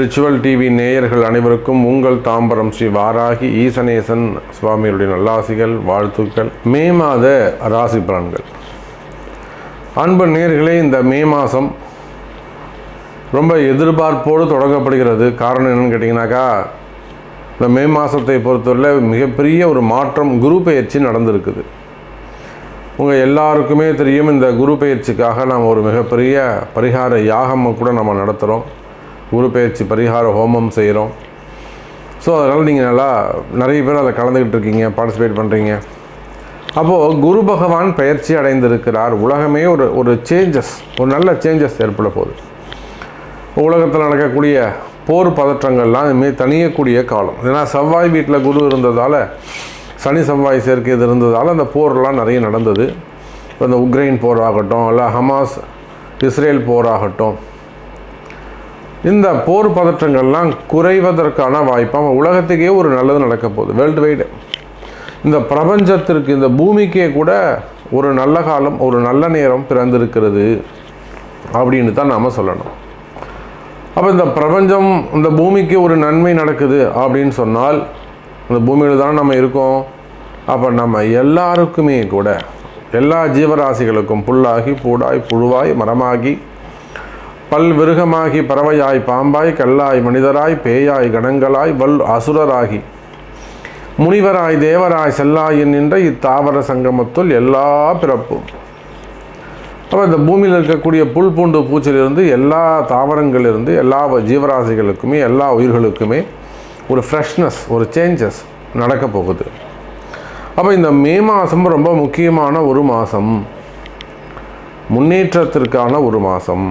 Ritual TV நேயர்கள் அனைவருக்கும் உங்கள் தாம்பரம் ஸ்ரீ வாராகி ஈசனேசன் சுவாமியுடைய நல்லாசிகள் வாழ்த்துக்கள். மே மாத ராசி பலன்கள் அன்பு நேயர்களே இந்த மே மாதம் ரொம்ப எதிர்பார்ப்போடு தொடங்கப்படுகிறது. காரணம் என்னன்னு கேட்டிங்கனாக்கா இந்த மே மாதத்தை பொறுத்தவரையில் மிகப்பெரிய ஒரு மாற்றம் குரு பெயர்ச்சி நடந்திருக்குது. உங்கள் எல்லாருக்குமே தெரியும் இந்த குரு பெயர்ச்சிக்காக நாம் ஒரு மிகப்பெரிய பரிகார யாகம் கூட நம்ம நடத்துகிறோம் குரு பயிற்சி பரிகார ஹோமம் செய்கிறோம் ஸோ அதனால் நீங்கள் நல்லா நிறைய பேர் அதில் கலந்துக்கிட்டு இருக்கீங்க பார்ட்டிசிபேட் பண்ணுறீங்க அப்போது குரு பகவான் பயிற்சி அடைந்திருக்கிறார். உலகமே ஒரு ஒரு சேஞ்சஸ் ஒரு நல்ல சேஞ்சஸ் ஏற்பட போகுது. உலகத்தில் நடக்கக்கூடிய போர் பதற்றங்கள்லாம் இதுமாரி தனியக்கூடிய காலம். ஏன்னா செவ்வாய் வீட்டில் குரு இருந்ததால் சனி செவ்வாய் சேர்க்கை இது இருந்ததால் அந்த போர்லாம் நிறைய நடந்தது. இப்போ இந்த உக்ரைன் போர் ஆகட்டும் இல்லை ஹமாஸ் இஸ்ரேல் போர் ஆகட்டும் இந்த போர் பதற்றங்கள்லாம் குறைவதற்கான வாய்ப்பாக உலகத்துக்கே ஒரு நல்லது நடக்க போகுது வேர்ல்டு வைடு இந்த பிரபஞ்சத்திற்கு இந்த பூமிக்கே கூட ஒரு நல்ல காலம் ஒரு நல்ல நேரம் பிறந்திருக்கிறது அப்படின்னு தான் நாம் சொல்லணும். அப்போ இந்த பிரபஞ்சம் இந்த பூமிக்கு ஒரு நன்மை நடக்குது அப்படின்னு சொன்னால் இந்த பூமியில் தான் நம்ம இருக்கோம். அப்போ நம்ம எல்லாருக்குமே கூட எல்லா ஜீவராசிகளுக்கும் புல்லாகி பூடாய் புழுவாய் மரமாகி பல் விருகமாகி பறவையாய் பாம்பாய் கல்லாய் மனிதராய் பேயாய் கணங்களாய் வல் அசுரராகி முனிவராய் தேவராய் செல்லாயின் நின்ற இத்தாவர சங்கமத்துள் எல்லா பிறப்பும். அப்போ இந்த பூமியில் இருக்கக்கூடிய புல் பூண்டு பூச்சிலிருந்து எல்லா தாவரங்களிலிருந்து எல்லா ஜீவராசிகளுக்குமே எல்லா உயிர்களுக்குமே ஒரு ஃப்ரெஷ்னஸ் ஒரு சேஞ்சஸ் நடக்க போகுது. அப்போ இந்த மே மாதம் ரொம்ப முக்கியமான ஒரு மாதம் முன்னேற்றத்திற்கான ஒரு மாதம்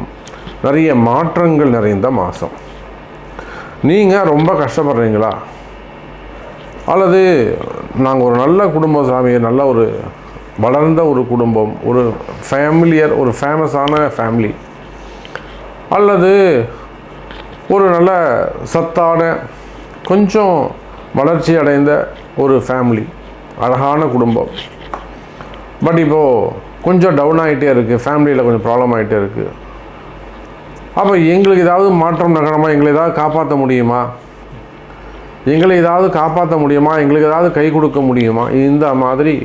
நிறைய மாற்றங்கள் நிறைந்த மாதம் நீங்கள் ரொம்ப கஷ்டப்படுறீங்களா? அல்லது நாங்கள் ஒரு நல்ல குடும்பம் சாமி நல்ல ஒரு வளர்ந்த ஒரு குடும்பம் ஒரு ஃபேமிலியர் ஒரு ஃபேமஸான ஃபேமிலி அல்லது ஒரு நல்ல சத்தான கொஞ்சம் வளர்ச்சி அடைந்த ஒரு ஃபேமிலி அழகான குடும்பம். பட் இப்போது கொஞ்சம் டவுன் ஆகிட்டே இருக்குது ஃபேமிலியில் கொஞ்சம் ப்ராப்ளம் ஆகிட்டே இருக்குது அப்போ எங்களுக்கு ஏதாவது மாற்றம் நகரமாக எங்களை ஏதாவது காப்பாற்ற முடியுமா? எங்களை ஏதாவது காப்பாற்ற முடியுமா? எங்களுக்கு ஏதாவது கை கொடுக்க முடியுமா? இந்த மாதிரி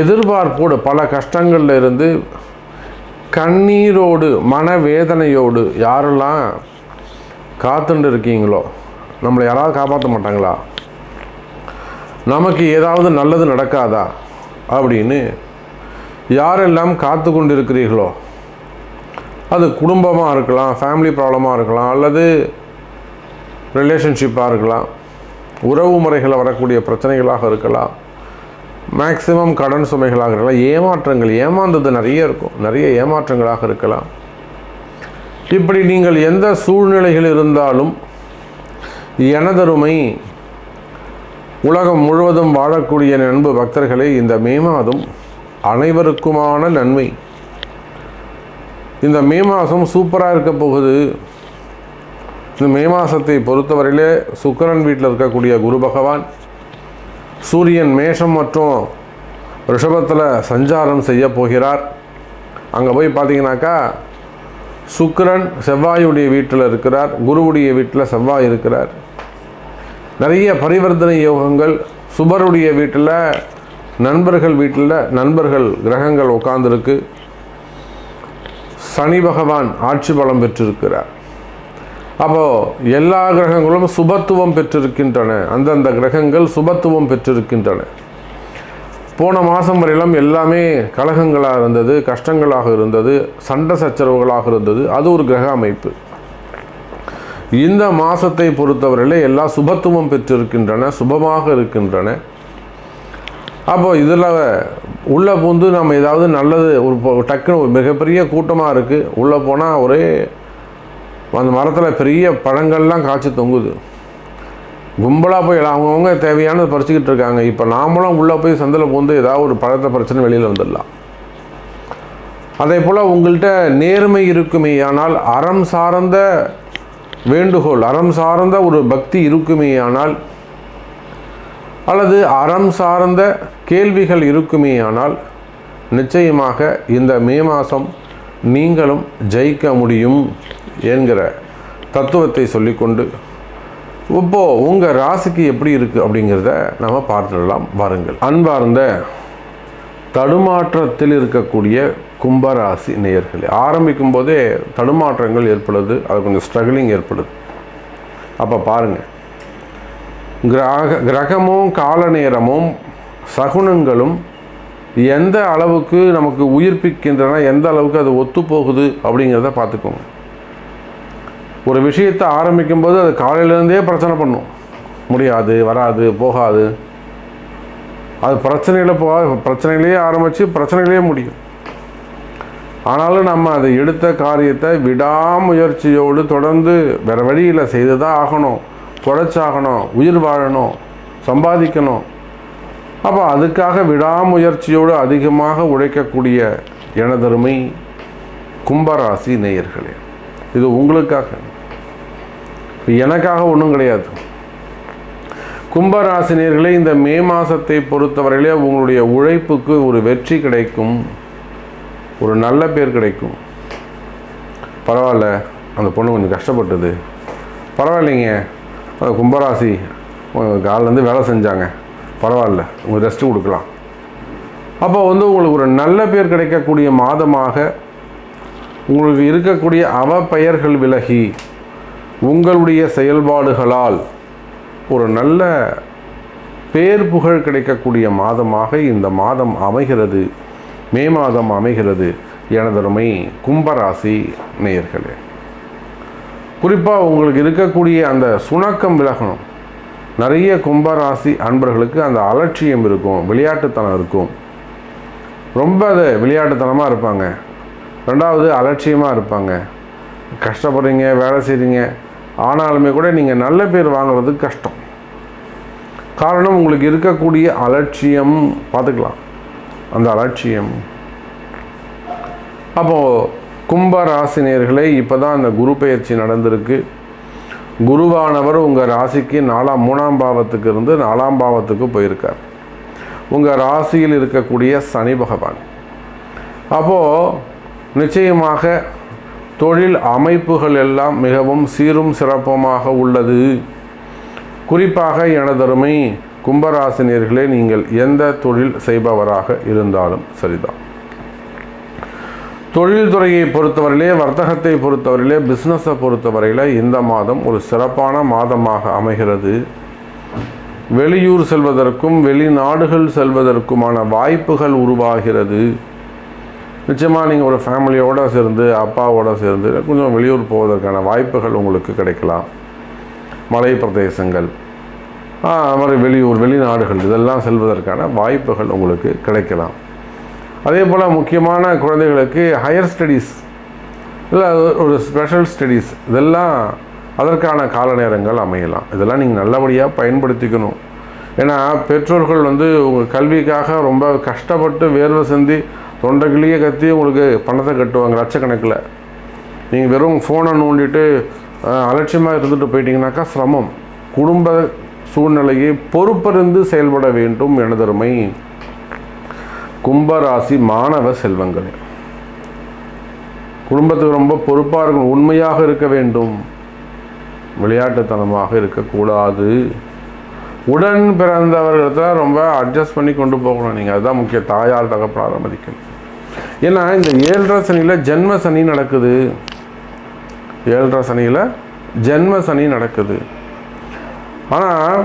எதிர்பார்ப்போடு பல கஷ்டங்களில் இருந்து கண்ணீரோடு மனவேதனையோடு யாரெல்லாம் காத்துண்டு இருக்கீங்களோ நம்மளை யாராவது காப்பாற்ற மாட்டாங்களா? நமக்கு ஏதாவது நல்லது நடக்காதா? அப்படின்னு யாரெல்லாம் காத்து கொண்டு இருக்கிறீர்களோ அது குடும்பமாக இருக்கலாம் ஃபேமிலி ப்ராப்ளமாக இருக்கலாம் அல்லது ரிலேஷன்ஷிப்பாக இருக்கலாம் உறவு முறைகளில் வரக்கூடிய பிரச்சனைகளாக இருக்கலாம் மேக்சிமம் கடன் சுமைகளாக இருக்கலாம் ஏமாற்றங்கள் ஏமாந்தது நிறைய இருக்கும் நிறைய ஏமாற்றங்களாக இருக்கலாம். இப்படி நீங்கள் எந்த சூழ்நிலைகள் இருந்தாலும் எனதருமை உலகம் முழுவதும் வாழக்கூடிய நண்பு பக்தர்களே இந்த மே மாதம் அனைவருக்குமான நன்மை. இந்த மே மாதம் சூப்பராக இருக்க போகுது. இந்த மே மாதத்தை பொறுத்தவரையிலே சுக்கரன் வீட்டில் இருக்கக்கூடிய குரு பகவான் சூரியன் மேஷம் மற்றும் ரிஷபத்தில் சஞ்சாரம் செய்ய போகிறார். அங்கே போய் பார்த்தீங்கன்னாக்கா சுக்கிரன் செவ்வாயுடைய வீட்டில் இருக்கிறார் குருவுடைய வீட்டில் செவ்வாய் இருக்கிறார். நிறைய பரிவர்த்தனை யோகங்கள் சுபருடைய வீட்டில் நண்பர்கள் வீட்டில் நண்பர்கள் கிரகங்கள் உட்கார்ந்துருக்கு. சனி பகவான் ஆட்சி பலம் பெற்றிருக்கிறார். அப்போது எல்லா கிரகங்களும் சுபத்துவம் பெற்றிருக்கின்றன. அந்தந்த கிரகங்கள் சுபத்துவம் பெற்றிருக்கின்றன. போன மாதம் வரையிலும் எல்லாமே கலகங்களாக இருந்தது கஷ்டங்களாக இருந்தது சண்டை சச்சரவுகளாக இருந்தது. அது ஒரு கிரக அமைப்பு. இந்த மாதத்தை பொறுத்தவரையில் எல்லா சுபத்துவம் பெற்றிருக்கின்றன சுபமாக இருக்கின்றன. அப்போ இதில் உள்ளே பூந்து நம்ம ஏதாவது நல்லது ஒரு டக்குன்னு ஒரு மிகப்பெரிய கூட்டமாக இருக்குது உள்ளே போனால் ஒரே அந்த மரத்தில் பெரிய பழங்கள்லாம் காய்ச்சி தொங்குது. கும்பலாக போய் அவங்கவுங்க தேவையானது பறிச்சுக்கிட்டு இருக்காங்க. இப்போ நாமளும் உள்ளே போய் சந்தில் பூந்து ஏதாவது ஒரு பழத்தை பிரச்சனை வெளியில் வந்துடலாம். அதே போல் உங்கள்கிட்ட நேர்மை இருக்குமே ஆனால் அறம் சார்ந்த வேண்டுகோள். அறம் சார்ந்த ஒரு பக்தி இருக்குமே ஆனால் அல்லது அறம் சார்ந்த கேள்விகள் இருக்குமே ஆனால் நிச்சயமாக இந்த மே மாதம் நீங்களும் ஜெயிக்க முடியும் என்கிற தத்துவத்தை சொல்லிக்கொண்டு இப்போது உங்கள் ராசிக்கு எப்படி இருக்குது அப்படிங்கிறத நம்ம பார்த்துடலாம். வாருங்கள். அன்பார்ந்த தடுமாற்றத்தில் இருக்கக்கூடிய கும்பராசி நேயர்களே ஆரம்பிக்கும் போதே தடுமாற்றங்கள் ஏற்படுது அது கொஞ்சம் ஸ்ட்ரகிளிங் ஏற்படுது. அப்போ பாருங்கள் கிரக கிரகமும் கால நேரமும் சகுனங்களும் எந்த அளவுக்கு நமக்கு உயிர்ப்பிக்கின்றன எந்த அளவுக்கு அது ஒத்துப்போகுது அப்படிங்கிறத பார்த்துக்கோங்க. ஒரு விஷயத்தை ஆரம்பிக்கும்போது அது காலையிலேருந்தே பிரச்சனை பண்ணும். முடியாது வராது போகாது. அது பிரச்சனையில் போ பிரச்சனையிலேயே ஆரம்பித்து பிரச்சனையிலேயே முடியும். ஆனாலும் நம்ம அதை எடுத்த காரியத்தை விடாமுயற்சியோடு தொடர்ந்து வேறு வழியில் செய்து தான் ஆகணும். தொடச்சாகணும் உயிர் வாழணும் சம்பாதிக்கணும். அப்போ அதுக்காக விடாமுயற்சியோடு அதிகமாக உழைக்கக்கூடிய எனதருமை கும்பராசி நேயர்களே இது உங்களுக்காக. இப்போ எனக்காக ஒன்றும் கிடையாது. கும்பராசினியர்களே இந்த மே மாதத்தை பொறுத்தவரையிலே உங்களுடைய உழைப்புக்கு ஒரு வெற்றி கிடைக்கும். ஒரு நல்ல பேர் கிடைக்கும். பரவாயில்ல அந்த பொண்ணு கொஞ்சம் கஷ்டப்பட்டது. பரவாயில்லைங்க. கும்பராசி காலிலேருந்து வேலை செஞ்சாங்க. பரவாயில்ல உங்களுக்கு ரெஸ்ட் கொடுக்கலாம். அப்போ வந்து உங்களுக்கு ஒரு நல்ல பேர் கிடைக்கக்கூடிய மாதமாக உங்களுக்கு இருக்கக்கூடிய அவ பெயர்கள் விலகி உங்களுடைய செயல்பாடுகளால் ஒரு நல்ல பேர் புகழ் கிடைக்கக்கூடிய மாதமாக இந்த மாதம் அமைகிறது. மே மாதம் அமைகிறது. எனதருமை கும்பராசி நேயர்களே. குறிப்பாக உங்களுக்கு இருக்கக்கூடிய அந்த சுணக்கம் விலகணும். நிறைய கும்பராசி அன்பர்களுக்கு அந்த அலட்சியம் இருக்கும் விளையாட்டுத்தனம் இருக்கும். ரொம்ப அது விளையாட்டுத்தனமாக இருப்பாங்க. ரெண்டாவது அலட்சியமாக இருப்பாங்க. கஷ்டப்படுறீங்க வேலை செய்கிறீங்க ஆனாலுமே கூட நீங்கள் நல்ல பேர் வாங்குறது கஷ்டம். காரணம் உங்களுக்கு இருக்கக்கூடிய அலட்சியம். பார்த்துக்கலாம். அந்த அலட்சியம். அப்போது கும்ப ராசினியர்களே இப்போ தான் அந்த குரு பயிற்சி நடந்திருக்கு. குருவானவர் உங்கள் ராசிக்கு நாலாம் மூணாம் பாவத்துக்கு இருந்து நாலாம் பாவத்துக்கு போயிருக்கார். உங்கள் ராசியில் இருக்கக்கூடிய சனி பகவான். அப்போது நிச்சயமாக தொழில் அமைப்புகள் எல்லாம் மிகவும் சீரும் சிறப்புமாக உள்ளது. குறிப்பாக எனதருமை கும்பராசினியர்களே நீங்கள் எந்த தொழில் செய்பவராக இருந்தாலும் சரிதான். தொழில்துறையை பொறுத்தவரையிலே வர்த்தகத்தை பொறுத்தவரையிலே பிஸ்னஸை பொறுத்தவரையில் இந்த மாதம் ஒரு சிறப்பான மாதமாக அமைகிறது. வெளியூர் செல்வதற்கும் வெளிநாடுகள் செல்வதற்குமான வாய்ப்புகள் உருவாகிறது. நிச்சயமாக நீங்கள் ஒரு ஃபேமிலியோடு சேர்ந்து அப்பாவோடு சேர்ந்து கொஞ்சம் வெளியூர் போவதற்கான வாய்ப்புகள் உங்களுக்கு கிடைக்கலாம். மலை பிரதேசங்கள் அது மாதிரி வெளியூர் வெளிநாடுகள் இதெல்லாம் செல்வதற்கான வாய்ப்புகள் உங்களுக்கு கிடைக்கலாம். அதே போல் முக்கியமான குழந்தைகளுக்கு ஹையர் ஸ்டடீஸ் இல்லை ஒரு ஸ்பெஷல் ஸ்டடீஸ் இதெல்லாம் அதற்கான கால நேரங்கள் அமையலாம். இதெல்லாம் நீங்கள் நல்லபடியாக பயன்படுத்திக்கணும். ஏன்னா பெற்றோர்கள் வந்து உங்கள் கல்விக்காக ரொம்ப கஷ்டப்பட்டு வேர்வை செஞ்சு தொண்டைக்கிளியே கத்தி உங்களுக்கு பணத்தை கட்டுவாங்க லட்சக்கணக்கில். நீங்கள் வெறும் ஃபோனை நோண்டிட்டு அலட்சியமாக இருந்துட்டு போயிட்டீங்கனாக்கா சிரமம். குடும்ப சூழ்நிலையை பொறுப்பறிந்து செயல்பட வேண்டும் எனதருமை கும்பராசி மாணவ செல்வங்களே குடும்பத்துக்கு ரொம்ப பொறுப்பாக இருக்கணும் உண்மையாக இருக்க வேண்டும். விளையாட்டுத்தனமாக இருக்கக்கூடாது. உடன் பிறந்தவர்களை ரொம்ப அட்ஜஸ்ட் பண்ணி கொண்டு போகணும் நீங்கள் அதுதான் முக்கிய தாயார் தகப்பனார மதிக்கணும் ஏன்னா இந்த ஏழரை சனியில் ஜென்ம சனி நடக்குது. ஏழரை சனியில் ஜென்ம சனி நடக்குது. ஆனால்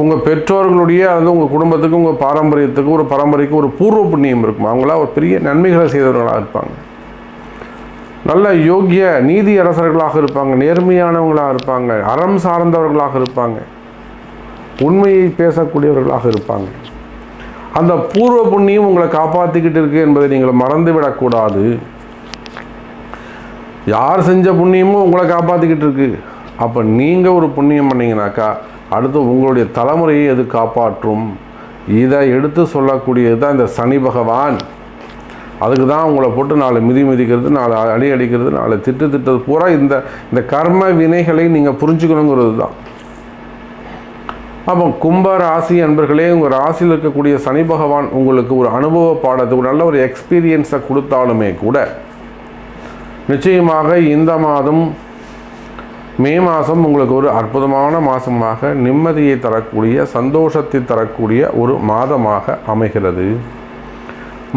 உங்கள் பெற்றோர்களுடைய அது உங்கள் குடும்பத்துக்கு உங்கள் பாரம்பரியத்துக்கு ஒரு பரம்பரைக்கு ஒரு பூர்வ புண்ணியம் இருக்கும். அவங்களாம் ஒரு பெரிய நன்மைகளை செய்தவர்களாக இருப்பாங்க. நல்ல யோகிய நீதி அரசர்களாக இருப்பாங்க. நேர்மையானவங்களாக இருப்பாங்க. அறம் சார்ந்தவர்களாக இருப்பாங்க. உண்மையை பேசக்கூடியவர்களாக இருப்பாங்க. அந்த பூர்வ புண்ணியம் உங்களை காப்பாற்றிக்கிட்டு இருக்கு என்பதை நீங்கள் மறந்து விடக்கூடாது யார் செஞ்ச புண்ணியமும் உங்களை காப்பாற்றிக்கிட்டு இருக்கு. அப்போ நீங்கள் ஒரு புண்ணியம் பண்ணீங்கனாக்கா அடுத்து உங்களுடைய தலைமுறையை எது காப்பாற்றும்? இதை எடுத்து சொல்லக்கூடியது தான் இந்த சனி பகவான். அதுக்கு தான் உங்களை போட்டு நாலு மிதி மிதிக்கிறது நாலு அடி அடிக்கிறது நாலு திட்டு திட்டது பூரா இந்த இந்த கர்ம வினைகளை நீங்கள் புரிஞ்சுக்கணுங்கிறது தான். அப்போ கும்ப ராசி அன்பர்களே உங்கள் ராசியில் இருக்கக்கூடிய சனி பகவான் உங்களுக்கு ஒரு அனுபவ பாடத்தை ஒரு நல்ல ஒரு எக்ஸ்பீரியன்ஸை கொடுத்தாலுமே கூட நிச்சயமாக இந்த மாதம் மே மாதம் உங்களுக்கு ஒரு அற்புதமான மாதமாக நிம்மதியை தரக்கூடிய சந்தோஷத்தை தரக்கூடிய ஒரு மாதமாக அமைகிறது.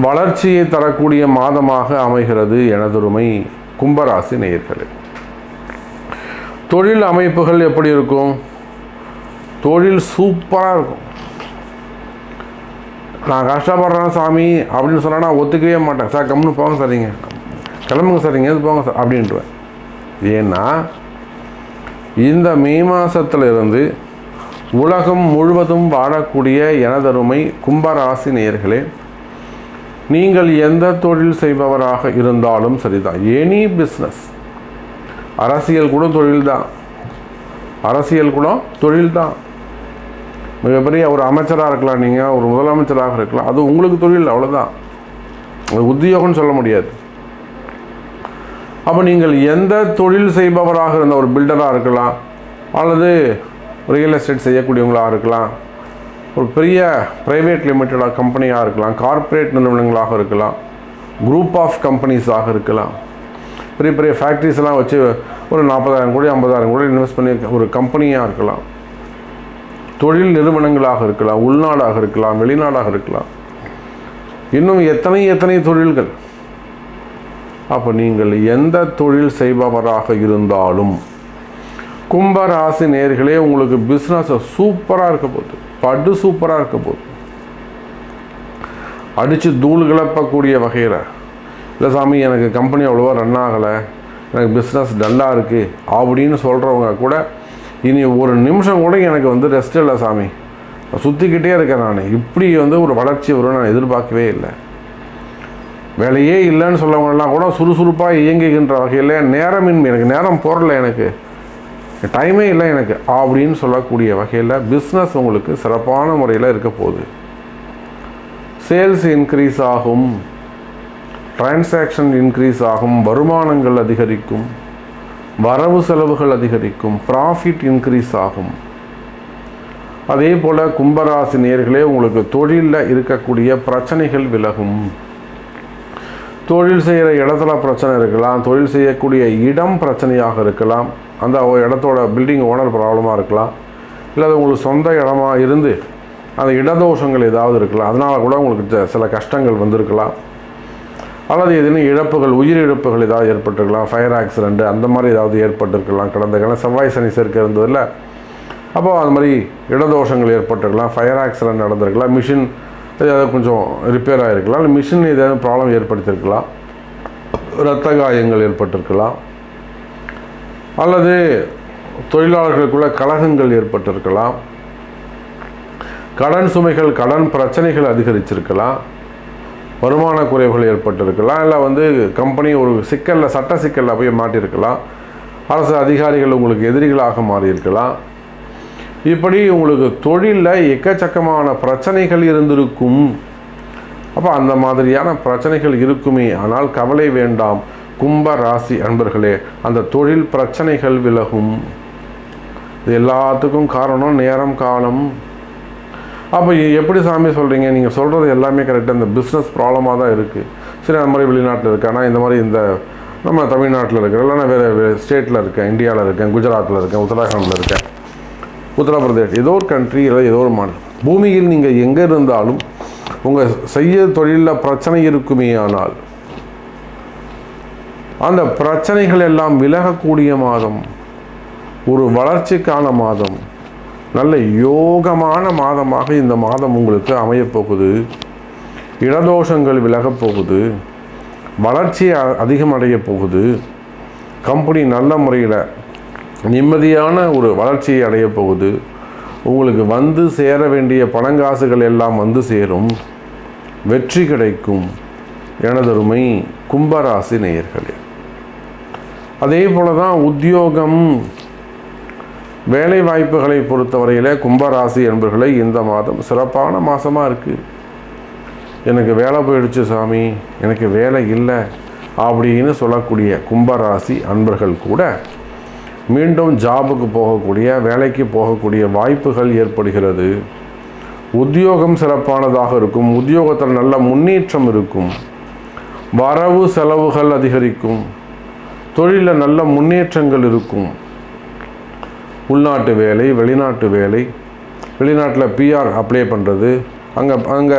வளர்ச்சியை தரக்கூடிய மாதமாக அமைகிறது எனதுருமை கும்பராசி நேயர்களே. தொழில் அமைப்புகள் எப்படி இருக்கும்? தொழில் சூப்பராக இருக்கும் நான் கஷ்டப்படுறேன் சாமி அப்படின்னு சொன்னால் நான் ஒத்துக்கவே மாட்டேன். சார் கம்முன்னு போங்க சரிங்க கிளம்புங்க சரிங்க எது போங்க சார் அப்படின்ட்டுவேன். ஏன்னா இந்த மே மாதத்தில் இருந்து உலகம் முழுவதும் வாழக்கூடிய எனதருமை கும்பராசி நேயர்களே நீங்கள் எந்த தொழில் செய்பவராக இருந்தாலும் சரிதான். எனி பிஸ்னஸ் அரசியல் கூட தொழில் தான் அரசியல் கூட தொழில் தான் மிகப்பெரிய ஒரு அமைச்சராக இருக்கலாம் நீங்கள் ஒரு முதலமைச்சராக இருக்கலாம். அது உங்களுக்கு தொழில் அவ்வளோதான் அது உத்தியோகம்னு சொல்ல முடியாது. அப்போ நீங்கள் எந்த தொழில் செய்பவராக இருந்த ஒரு பில்டராக இருக்கலாம் அல்லது ரியல் எஸ்டேட் செய்யக்கூடியவங்களாக இருக்கலாம் ஒரு பெரிய ப்ரைவேட் லிமிட்டடாக கம்பெனியாக இருக்கலாம் கார்ப்பரேட் நிறுவனங்களாக இருக்கலாம் குரூப் ஆஃப் கம்பெனிஸாக இருக்கலாம். பெரிய பெரிய ஃபேக்ட்ரிஸ்லாம் வச்சு ஒரு நாற்பதாயிரம் கோடி ஐம்பதாயிரம் கோடி இன்வெஸ்ட் பண்ணி ஒரு கம்பெனியாக இருக்கலாம். தொழில் நிறுவனங்களாக இருக்கலாம் உள்நாடாக இருக்கலாம் வெளிநாடாக இருக்கலாம். இன்னும் எத்தனை எத்தனை தொழில்கள்? அப்போ நீங்கள் எந்த தொழில் செய்பவராக இருந்தாலும் கும்பராசி நேர்களே உங்களுக்கு பிஸ்னஸை சூப்பராக இருக்க போகுது. படு சூப்பராக இருக்க போகுது. அடித்து தூள் கிளப்பக்கூடிய வகையில் இல்லை சாமி எனக்கு கம்பெனி அவ்வளோவா ரன் ஆகலை. எனக்கு பிஸ்னஸ் டல்லாக இருக்குது அப்படின்னு சொல்கிறவங்க கூட இனி ஒரு நிமிஷம் கூட எனக்கு வந்து ரெஸ்ட் இல்லை சாமி. சுற்றிக்கிட்டே இருக்கேன் நான். இப்படி வந்து ஒரு வளர்ச்சி வரும்னு நான் எதிர்பார்க்கவே இல்லை. வேலையே இல்லைன்னு சொல்லவங்கலாம் கூட சுறுசுறுப்பாக இயங்குகின்ற வகையில் நேரமின்மை எனக்கு நேரம் போடல எனக்கு. டைமே இல்லை எனக்கு. அப்படின்னு சொல்லக்கூடிய வகையில் பிஸ்னஸ் உங்களுக்கு சிறப்பான முறையில் இருக்க போகுது. சேல்ஸ் இன்க்ரீஸ் ஆகும். டிரான்சாக்ஷன் இன்க்ரீஸ் ஆகும். வருமானங்கள் அதிகரிக்கும். வரவு செலவுகள் அதிகரிக்கும் ப்ராஃபிட் இன்க்ரீஸ் ஆகும். அதே போல் கும்பராசி நேர்களே உங்களுக்கு தொழிலில் இருக்கக்கூடிய பிரச்சனைகள் விலகும். தொழில் செய்கிற இடத்துல பிரச்சனை இருக்கலாம் தொழில் செய்யக்கூடிய இடம் பிரச்சனையாக இருக்கலாம் அந்த இடத்தோட பில்டிங் ஓனர் ப்ராப்ளமாக இருக்கலாம் இல்லை அது உங்களுக்கு சொந்த இடமா இருந்து அந்த இடதோஷங்கள் ஏதாவது இருக்கலாம். அதனால் கூட உங்களுக்கு சில கஷ்டங்கள் வந்திருக்கலாம். அல்லது ஏதேனும் இழப்புகள் உயிரிழப்புகள் ஏதாவது ஏற்பட்டிருக்கலாம் ஃபயர் ஆக்சிடெண்ட்டு அந்த மாதிரி ஏதாவது ஏற்பட்டிருக்கலாம். கடந்த காலம் செவ்வாய் சனி சேர்க்கை இருந்ததில்ல அப்போது அது மாதிரி இடதோஷங்கள் ஏற்பட்டிருக்கலாம் ஃபயர் ஆக்சிடெண்ட் நடந்திருக்கலாம் மிஷின் ஏதாவது கொஞ்சம் ரிப்பேர் ஆகிருக்கலாம் இல்லை மிஷின் ஏதாவது ப்ராப்ளம் ஏற்படுத்தியிருக்கலாம் இரத்த காயங்கள் ஏற்பட்டிருக்கலாம் அல்லது தொழிலாளர்களுக்குள்ள கலகங்கள் ஏற்பட்டிருக்கலாம் கடன் சுமைகள் கடன் பிரச்சனைகள் அதிகரிச்சிருக்கலாம் வருமான குறைவுகள் ஏற்பட்டிருக்கலாம் இல்லை வந்து கம்பெனி ஒரு சிக்கலில் சட்ட சிக்கலில் போய் மாட்டியிருக்கலாம் அரசு அதிகாரிகள் உங்களுக்கு எதிரிகளாக மாறியிருக்கலாம். இப்படி உங்களுக்கு தொழிலில் எக்கச்சக்கமான பிரச்சனைகள் இருந்திருக்கும். அப்போ அந்த மாதிரியான பிரச்சனைகள் இருக்குமே. ஆனால் கவலை வேண்டாம். கும்ப ராசி அன்பர்களே அந்த தொழில் பிரச்சனைகள் விலகும். இது எல்லாத்துக்கும் காரணம் நேரம் காலம். அப்போ எப்படி சாமி சொல்கிறீங்க நீங்கள் சொல்கிறது எல்லாமே கரெக்டாக இந்த பிஸ்னஸ் ப்ராப்ளமாக தான் இருக்குது சரி அந்த மாதிரி வெளிநாட்டில் இருக்கேன் இந்த மாதிரி இந்த நம்ம தமிழ்நாட்டில் இருக்கிறேன் இல்லைன்னா வேறு ஸ்டேட்டில் இருக்கேன் இந்தியாவில் இருக்கேன் குஜராத்தில் இருக்கேன் உத்தராகண்டில் இருக்கேன் உத்தரப்பிரதேஷ் ஏதோ ஒரு கண்ட்ரி இல்லை ஏதோ ஒரு மாநிலம். பூமியில் நீங்கள் எங்கே இருந்தாலும் உங்கள் செய்ய தொழிலில் பிரச்சனை இருக்குமே ஆனால் அந்த பிரச்சனைகள் எல்லாம் விலகக்கூடிய மாதம் ஒரு வளர்ச்சிக்கான மாதம் நல்ல யோகமான மாதமாக இந்த மாதம் உங்களுக்கு அமையப் போகுது. இடதோஷங்கள் விலகப் போகுது. வளர்ச்சி அ- அதிகமடைய போகுது. கம்பெனி நல்ல முறையில் நிம்மதியான ஒரு வளர்ச்சியை அடைய போகுது. உங்களுக்கு வந்து சேர வேண்டிய பணங்காசுகள் எல்லாம் வந்து சேரும். வெற்றி கிடைக்கும். எனதருமை கும்பராசி நேயர்களே. அதே போல தான் உத்தியோகம் வேலை வாய்ப்புகளை பொறுத்தவரையில் கும்பராசி என்பர்களை இந்த மாதம் சிறப்பான மாதமாக இருக்குது எனக்கு வேலை போயிடுச்சு சாமி எனக்கு வேலை இல்லை அப்படின்னு சொல்லக்கூடிய கும்பராசி அன்பர்கள் கூட மீண்டும் ஜாபுக்கு போகக்கூடிய வேலைக்கு போகக்கூடிய வாய்ப்புகள் ஏற்படுகிறது. உத்தியோகம் சிறப்பானதாக இருக்கும் உத்தியோகத்தில் நல்ல முன்னேற்றம் இருக்கும் வரவு செலவுகள் அதிகரிக்கும் தொழிலில் நல்ல முன்னேற்றங்கள் இருக்கும். உள்நாட்டு வேலை வெளிநாட்டு வேலை. வெளிநாட்டில் பிஆர் அப்ளை பண்ணுறது அங்கே அங்கே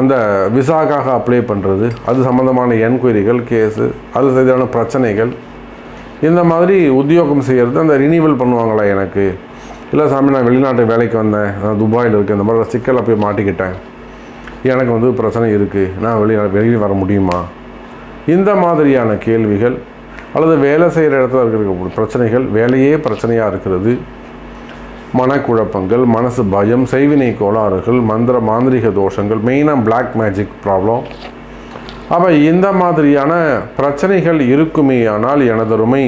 அந்த விசாக்காக அப்ளை பண்ணுறது அது சம்மந்தமான என்கொயரிகள் கேஸு அது சரியான பிரச்சனைகள். இந்த மாதிரி உத்தியோகம் செய்கிறது அந்த ரினீவல் பண்ணுவாங்களா எனக்கு? இல்லை சாமி நான் வெளிநாட்டு வேலைக்கு வந்தேன். நான் துபாயில் இருக்கேன். இந்த மாதிரி சிக்கலை போய் மாட்டிக்கிட்டேன். எனக்கு வந்து பிரச்சனை இருக்குது நான் வெளியே வெளியே வர முடியுமா? இந்த மாதிரியான கேள்விகள் அல்லது வேலை செய்கிற இடத்துல இருக்கிற பிரச்சனைகள் வேலையே பிரச்சனையாக இருக்கிறது. மனக்குழப்பங்கள் மனசு பயம் செய்வினை கோளாறுகள் மந்திர மாந்திரிக தோஷங்கள் மெயினாக பிளாக் மேஜிக் ப்ராப்ளம் அப்போ இந்த மாதிரியான பிரச்சனைகள் இருக்குமே ஆனால் எனதருமை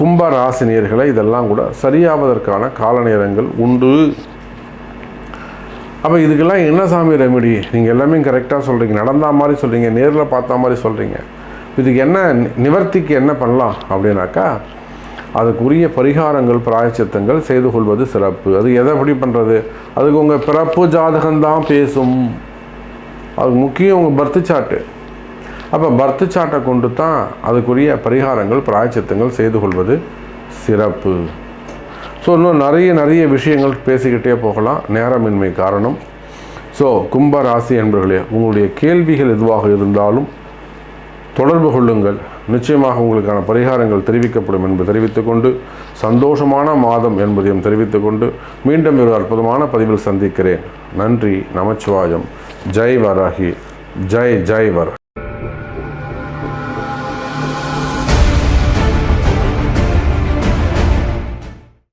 கும்ப ராசினியர்களை இதெல்லாம் கூட சரியாவதற்கான கால நேரங்கள் உண்டு. அப்போ இதுக்கெல்லாம் என்ன சாமி ரெமெடி நீங்கள் எல்லாமே கரெக்டாக சொல்கிறீங்க நடந்தா மாதிரி சொல்கிறீங்க நேரில் பார்த்தா மாதிரி சொல்கிறீங்க இதுக்கு என்ன நிவர்த்திக்கு என்ன பண்ணலாம் அப்படின்னாக்கா அதுக்குரிய பரிகாரங்கள் பிராயச்சித்தங்கள் செய்து கொள்வது சிறப்பு. அது எதை எப்படி பண்ணுறது அதுக்கு உங்கள் பிறப்பு ஜாதகம்தான் பேசும். அது முக்கியம் உங்கள் பர்த்து சாட்டு அப்போ பர்த்து சாட்டை கொண்டு தான் அதுக்குரிய பரிகாரங்கள் பிராயச்சித்தங்கள் செய்து கொள்வது சிறப்பு. ஸோ இன்னும் நிறைய நிறைய விஷயங்கள் பேசிக்கிட்டே போகலாம். நேரமின்மை காரணம். ஸோ கும்ப ராசி என்பர்களே உங்களுடைய கேள்விகள் எதுவாக இருந்தாலும் தொடர்பு கொள்ளுங்கள். நிச்சயமாக உங்களுக்கான பரிகாரங்கள் தெரிவிக்கப்படும் என்பதை தெரிவித்துக்கொண்டு சந்தோஷமான மாதம் என்பதையும் தெரிவித்துக்கொண்டு மீண்டும் ஒரு அற்புதமான பதிவில் சந்திக்கிறேன். நன்றி நமச்சிவாயம். ஜெய் வராகி. ஜெய் ஜெய் வர